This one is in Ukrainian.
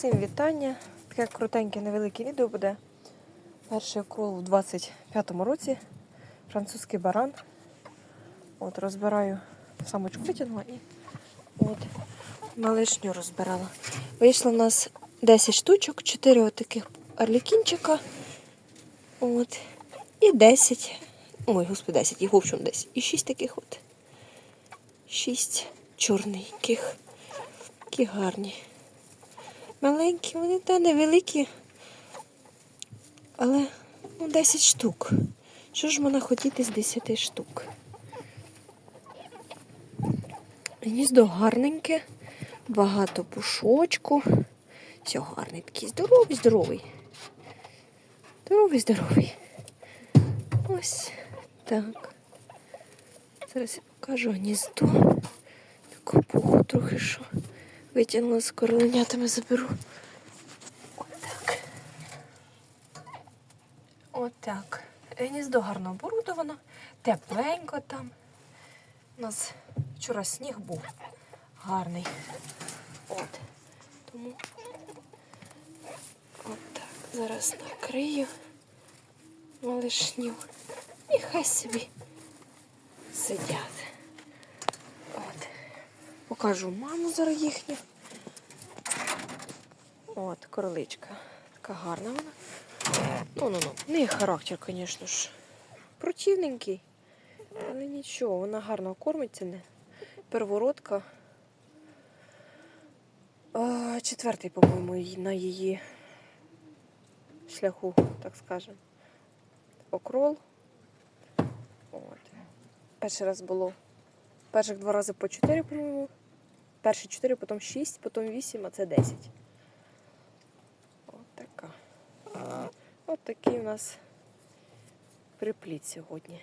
Всім вітання. Таке крутеньке невелике відео буде. Перший крол у 25-му році. Французький баран. От розбираю самочку витягнула і от малишню розбирала. Вийшло в нас 10 штучок, 4 отаких орлікінчика. От. І 10. Ой, господи, 10, їх в общем 10. І 6 таких от. 6 чорненьких. Такі гарні. Маленькі, вони та невеликі. Але ну, 10 штук. Що ж можна хотіти з 10 штук? Гніздо гарненьке, багато пушочку. Все гарний такий здоровий, здоровий. Здоровий, здоровий. Ось так. Зараз я покажу гніздо. Таку пуху трохи що. Витягнула з короленятами заберу. Отак. Отак. Гніздо гарно оборудовано, тепленько там. У нас вчора сніг був гарний. От. Тому отак. Зараз накрию малишню. І хай собі сидять. Покажу маму зараз їхню. От, короличка. Така гарна вона. Ну, ну, ну. В характер, звісно ж, противненький. Але нічого, вона гарно кормиться. Не. Первородка. А, четвертий, по-моєму, на її шляху, так скажемо. Окрол. От. Перший раз було. Перших два рази по 4, по-моєму. Перші 4, потім 6, потім 8, а це 10. От така. От такий у нас припліт сьогодні.